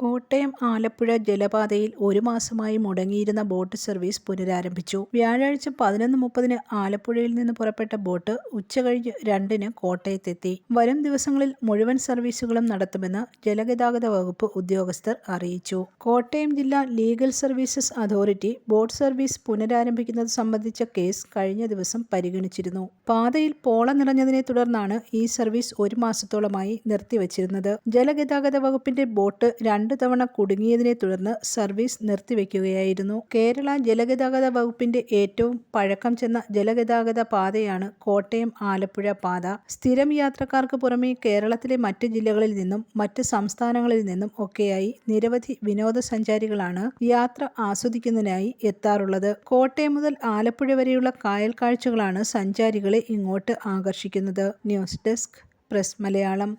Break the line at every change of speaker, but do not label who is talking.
കോട്ടയം ആലപ്പുഴ ജലപാതയിൽ ഒരു മാസമായി മുടങ്ങിയിരുന്ന boat service പുനരാരംഭിച്ചു. വ്യാഴാഴ്ച പതിനൊന്ന് മുപ്പതിന് ആലപ്പുഴയിൽ നിന്ന് പുറപ്പെട്ട ബോട്ട് ഉച്ചകഴിഞ്ഞ് രണ്ടിന് കോട്ടയത്തെത്തി. വരും ദിവസങ്ങളിൽ മുഴുവൻ സർവീസുകളും നടത്തുമെന്ന് ജലഗതാഗത വകുപ്പ് ഉദ്യോഗസ്ഥർ അറിയിച്ചു. കോട്ടയം ജില്ലാ legal services authority boat service പുനരാരംഭിക്കുന്നത് സംബന്ധിച്ച കേസ് കഴിഞ്ഞ ദിവസം പരിഗണിച്ചിരുന്നു. പാതയിൽ പോള നിറഞ്ഞതിനെ തുടർന്നാണ് ഈ സർവീസ് ഒരു മാസത്തോളമായി നിർത്തിവച്ചിരുന്നത്. ജലഗതാഗത വകുപ്പിന്റെ ബോട്ട് രണ്ട് തവണ കുടുങ്ങിയതിനെ തുടർന്ന് സർവീസ് നിർത്തിവെക്കുകയായിരുന്നു. കേരള ജലഗതാഗത വകുപ്പിന്റെ ഏറ്റവും പഴക്കം ചെന്ന ജലഗതാഗത പാതയാണ് കോട്ടയം ആലപ്പുഴ പാത. സ്ഥിരം യാത്രക്കാർക്ക് പുറമെ കേരളത്തിലെ മറ്റ് ജില്ലകളിൽ നിന്നും മറ്റ് സംസ്ഥാനങ്ങളിൽ നിന്നും ഒക്കെയായി നിരവധി വിനോദസഞ്ചാരികളാണ് യാത്ര ആസ്വദിക്കുന്നതിനായി എത്താറുള്ളത്. കോട്ടയം മുതൽ ആലപ്പുഴ വരെയുള്ള കായൽ കാഴ്ചകളാണ് സഞ്ചാരികളെ ഇങ്ങോട്ട് ആകർഷിക്കുന്നത്. News desk press Malayalam